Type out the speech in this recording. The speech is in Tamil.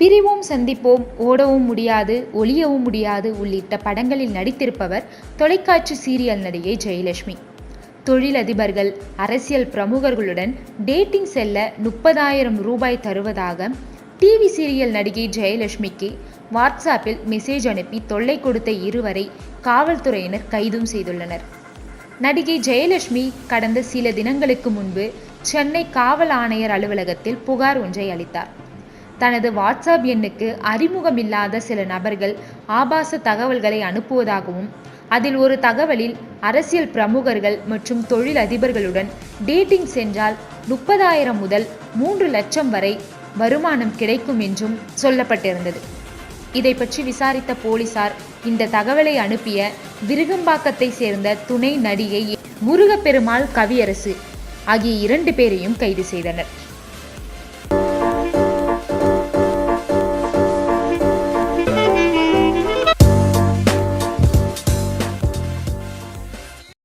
பிரிவோம் சந்திப்போம் ஓடவும் முடியாது ஒளியவும் முடியாது உள்ளிட்ட படங்களில் நடித்திருப்பவர் தொலைக்காட்சி சீரியல் நடிகை ஜெயலட்சுமி. தொழிலதிபர்கள் அரசியல் பிரமுகர்களுடன் டேட்டிங் செல்ல முப்பதாயிரம் ரூபாய் தருவதாக டிவி சீரியல் நடிகை ஜெயலட்சுமிக்கு வாட்ஸ்அப்பில் மெசேஜ் அனுப்பி தொல்லை கொடுத்த இருவரை காவல்துறையினர் கைதும் செய்துள்ளனர். நடிகை ஜெயலட்சுமி கடந்த சில தினங்களுக்கு முன்பு சென்னை காவல் ஆணையர் அலுவலகத்தில் புகார் ஒன்றை அளித்தார். தனது வாட்ஸ்அப் எண்ணுக்கு அறிமுகமில்லாத சில நபர்கள் ஆபாச தகவல்களை அனுப்புவதாகவும் அதில் ஒரு தகவலில் அரசியல் பிரமுகர்கள் மற்றும் தொழில் அதிபர்களுடன் டேட்டிங் சென்றால் முப்பதாயிரம் முதல் மூன்று லட்சம் வரை வருமானம் கிடைக்கும் என்றும் சொல்லப்பட்டிருந்தது. இதை பற்றி விசாரித்த போலீசார் இந்த தகவலை அனுப்பிய விருகம்பாக்கத்தை சேர்ந்த துணை நடிகை முருகப்பெருமாள் கவியரசு ஆகிய இரண்டு பேரையும் கைது செய்தனர்.